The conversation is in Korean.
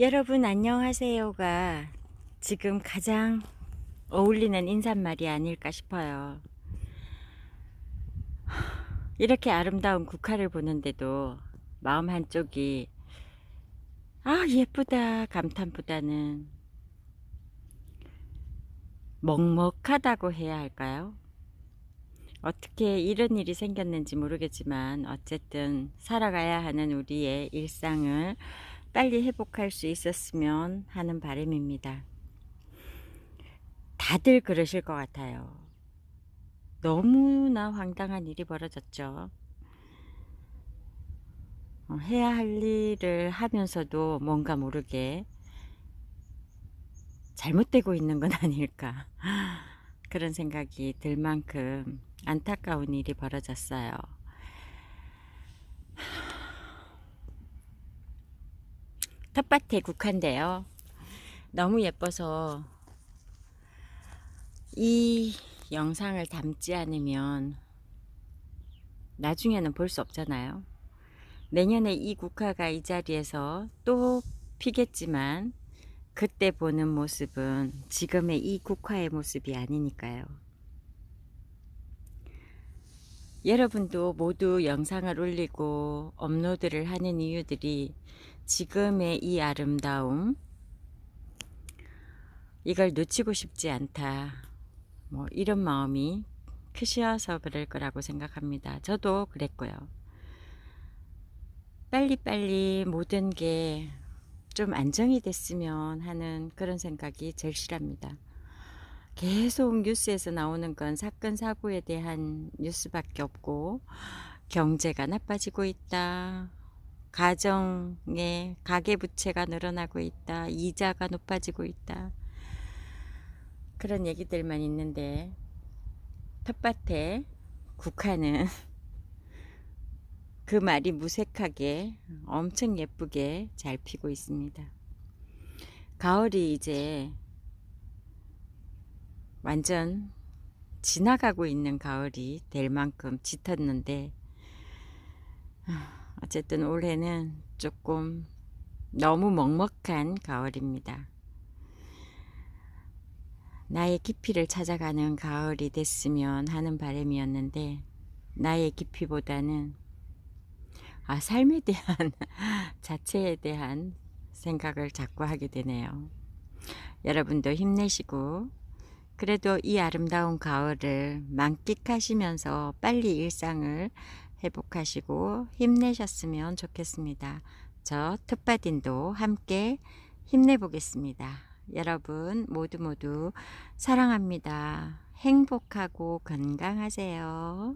여러분 안녕하세요가 지금 가장 어울리는 인사말이 아닐까 싶어요. 이렇게 아름다운 국화를 보는데도 마음 한쪽이 아 예쁘다 감탄보다는 먹먹하다고 해야 할까요? 어떻게 이런 일이 생겼는지 모르겠지만 어쨌든 살아가야 하는 우리의 일상을 빨리 회복할 수 있었으면 하는 바람입니다. 다들 그러실 것 같아요. 너무나 황당한 일이 벌어졌죠. 어, 해야 할 일을 하면서도 뭔가 모르게 잘못되고 있는 건 아닐까. 그런 생각이 들 만큼 안타까운 일이 벌어졌어요. 텃밭의 국화인데요. 너무 예뻐서 이 영상을 담지 않으면 나중에는 볼 수 없잖아요. 내년에 이 국화가 이 자리에서 또 피겠지만 그때 보는 모습은 지금의 이 국화의 모습이 아니니까요. 여러분도 모두 영상을 올리고 업로드를 하는 이유들이 지금의 이 아름다움, 이걸 놓치고 싶지 않다. 뭐 이런 마음이 크셔서 그럴 거라고 생각합니다. 저도 그랬고요. 빨리빨리 모든 게 좀 안정이 됐으면 하는 그런 생각이 절실합니다. 계속 뉴스에서 나오는 건 사건 사고에 대한 뉴스밖에 없고 경제가 나빠지고 있다. 가정의 가계 부채가 늘어나고 있다. 이자가 높아지고 있다. 그런 얘기들만 있는데 텃밭에 국화는 그 말이 무색하게 엄청 예쁘게 잘 피고 있습니다. 가을이 이제 완전 지나가고 있는 가을이 될 만큼 짙었는데 어쨌든 올해는 조금 너무 먹먹한 가을입니다. 나의 깊이를 찾아가는 가을이 됐으면 하는 바람이었는데 나의 깊이보다는 아, 삶에 대한 자체에 대한 생각을 자꾸 하게 되네요. 여러분도 힘내시고 그래도 이 아름다운 가을을 만끽하시면서 빨리 일상을 회복하시고 힘내셨으면 좋겠습니다. 저 텃밭인도 함께 힘내보겠습니다. 여러분 모두 모두 사랑합니다. 행복하고 건강하세요.